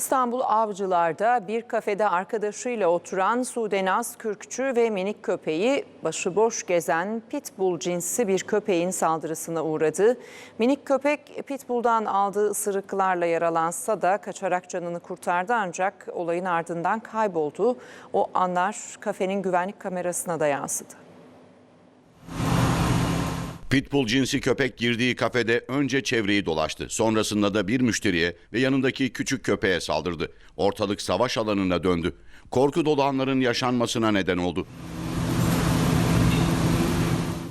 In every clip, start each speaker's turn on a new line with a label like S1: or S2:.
S1: İstanbul Avcılar'da bir kafede arkadaşıyla oturan Sudenaz Kürkçü ve minik köpeği başıboş gezen pitbull cinsi bir köpeğin saldırısına uğradı. Minik köpek pitbull'dan aldığı ısırıklarla yaralansa da kaçarak canını kurtardı ancak olayın ardından kayboldu. O anlar kafenin güvenlik kamerasına da yansıdı.
S2: Pitbull cinsi köpek girdiği kafede önce çevreyi dolaştı. Sonrasında da bir müşteriye ve yanındaki küçük köpeğe saldırdı. Ortalık savaş alanına döndü. Korku dolu anların yaşanmasına neden oldu.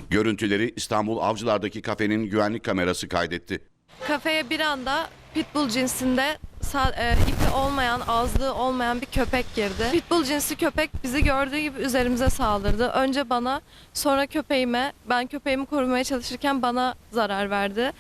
S2: Görüntüleri İstanbul Avcılar'daki kafenin güvenlik kamerası kaydetti.
S3: Kafeye bir anda pitbull cinsinde e, ipi olmayan, ağızlığı olmayan bir köpek girdi. Pitbull cinsi köpek bizi gördüğü gibi üzerimize saldırdı. Önce bana, sonra köpeğime. Ben köpeğimi korumaya çalışırken bana zarar verdi.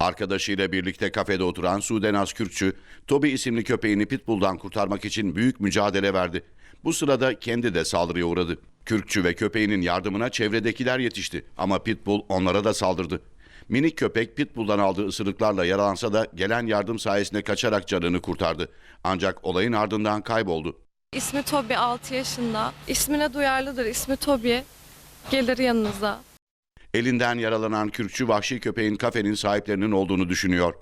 S2: Arkadaşıyla birlikte kafede oturan Sudenaz Kürkçü, Toby isimli köpeğini Pitbull'dan kurtarmak için büyük mücadele verdi. Bu sırada kendi de saldırıya uğradı. Kürkçü ve köpeğinin yardımına çevredekiler yetişti ama Pitbull onlara da saldırdı. Minik köpek Pitbull'dan aldığı ısırıklarla yaralansa da gelen yardım sayesinde kaçarak canını kurtardı. Ancak olayın ardından kayboldu.
S3: İsmi Toby 6 yaşında. İsmine duyarlıdır. İsmi Toby. Gelir yanınıza.
S2: Elinden yaralanan Kürkçü vahşi köpeğin kafenin sahiplerinin olduğunu düşünüyor.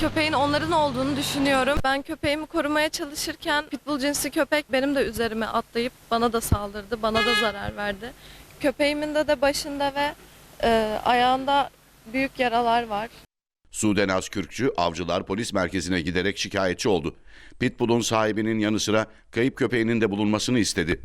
S3: Köpeğin onların olduğunu düşünüyorum. Ben köpeğimi korumaya çalışırken pitbull cinsi köpek benim de üzerime atlayıp bana da saldırdı, bana da zarar verdi. Köpeğimin de de başında ve e, ayağında büyük yaralar var.
S2: Sudenaz Kürkçü avcılar polis merkezine giderek şikayetçi oldu. Pitbull'un sahibinin yanı sıra kayıp köpeğinin de bulunmasını istedi.